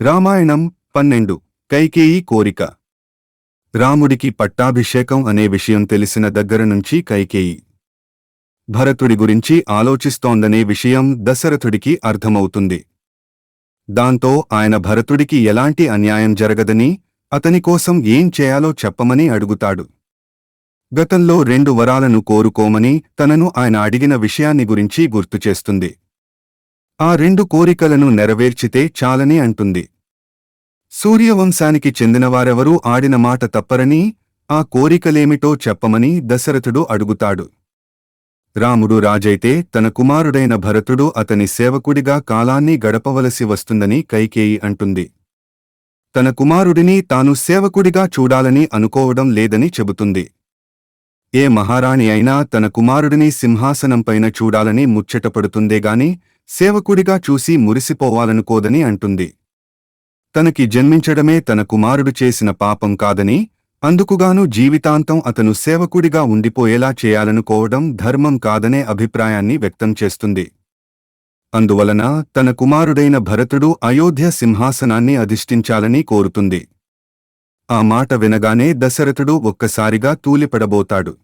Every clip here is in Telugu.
రామాయణం పన్నెండు. కైకేయి కోరిక. రాముడికి పట్టాభిషేకం అనే విషయం తెలిసిన దగ్గర నుంచి కైకేయి. భరతుడి గురించి ఆలోచిస్తోందనే విషయం దశరథుడికి అర్థమవుతుంది. దాంతో ఆయన భరతుడికి ఎలాంటి అన్యాయం జరగదని అతని కోసం ఏం చేయాలో చెప్పమని అడుగుతాడు. గతంలో రెండు వరాలను కోరుకోమని తనను ఆయన అడిగిన విషయాన్ని గురించి గుర్తుచేస్తుంది ఆ రెండు కోరికలను నెరవేర్చితే చాలని అంటుంది. సూర్యవంశానికి చెందినవారెవరూ ఆడిన మాట తప్పరని ఆ కోరికలేమిటో చెప్పమని దశరథుడు అడుగుతాడు. రాముడు రాజైతే తన కుమారుడైన భరతుడు అతని సేవకుడిగా కాలాన్ని గడపవలసి వస్తుందని కైకేయి అంటుంది. తన కుమారుడిని తాను సేవకుడిగా చూడాలని అనుకోవడం లేదని చెబుతుంది. ఏ మహారాణి అయినా తన కుమారుడిని సింహాసనంపైన చూడాలని ముచ్చటపడుతుందేగాని సేవకుడిగా చూసి మురిసిపోవాలనుకోదని అంటుంది. తనకి జన్మించడమే తన కుమారుడు చేసిన పాపం కాదని అందుకుగాను జీవితాంతం అతను సేవకుడిగా ఉండిపోయేలా చేయాలనుకోవడం ధర్మం కాదనే అభిప్రాయాన్ని వ్యక్తం చేస్తుంది. అందువలన తన కుమారుడైన భరతుడు అయోధ్య సింహాసనాన్ని అధిష్ఠించాలని కోరుతుంది. ఆ మాట వినగానే దశరథుడు ఒక్కసారిగా తూలిపడబోతాడు.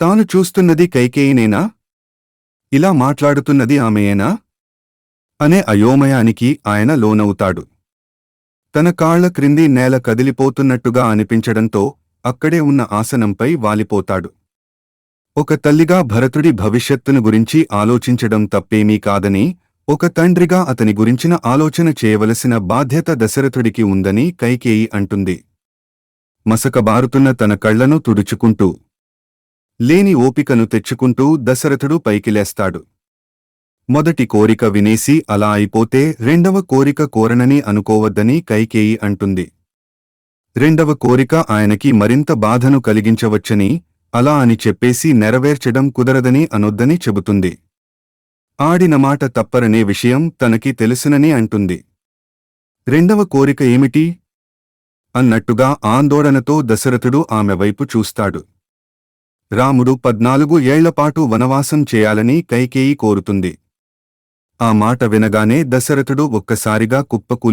తాను చూస్తున్నది కైకేయినేనా? ఇలా మాట్లాడుతున్నది ఆమెయేనా? అనే అయోమయానికి ఆయన లోనవుతాడు. తన కాళ్ళ క్రింది నేల కదిలిపోతున్నట్టుగా అనిపించడంతో అక్కడే ఉన్న ఆసనంపై వాలిపోతాడు. ఒక తల్లిగా భరతుడి భవిష్యత్తును గురించి ఆలోచించడం తప్పేమీ కాదని ఒక తండ్రిగా అతని గురించిన ఆలోచన చేయవలసిన బాధ్యత దశరథుడికి ఉందని కైకేయి అంటుంది. మసకబారుతున్న తన కళ్ళను తుడుచుకుంటూ లేని ఓపికను తెచ్చుకుంటూ దశరథుడు పైకిలేస్తాడు. మొదటి కోరిక వినేసి అలా అయిపోతే రెండవ కోరిక కోరనని అనుకోవద్దని కైకేయి అంటుంది. రెండవ కోరిక ఆయనకి మరింత బాధను కలిగించవచ్చని అలా అని చెప్పేసి నెరవేర్చడం కుదరదని అనొద్దని చెబుతుంది. ఆడిన మాట తప్పరనే విషయం తనకి తెలుసునని అంటుంది. రెండవ కోరిక ఏమిటి? అన్నట్టుగా ఆందోళనతో దశరథుడు ఆమె వైపు చూస్తాడు. రాముడు పద్నాలుగు ఏళ్ళపాటు వనవాసం చేయాలని కైకేయి కోరుతుంది. ఆ మాట వినగానే దశరథుడు ఒక్కసారిగా కుప్పకూలి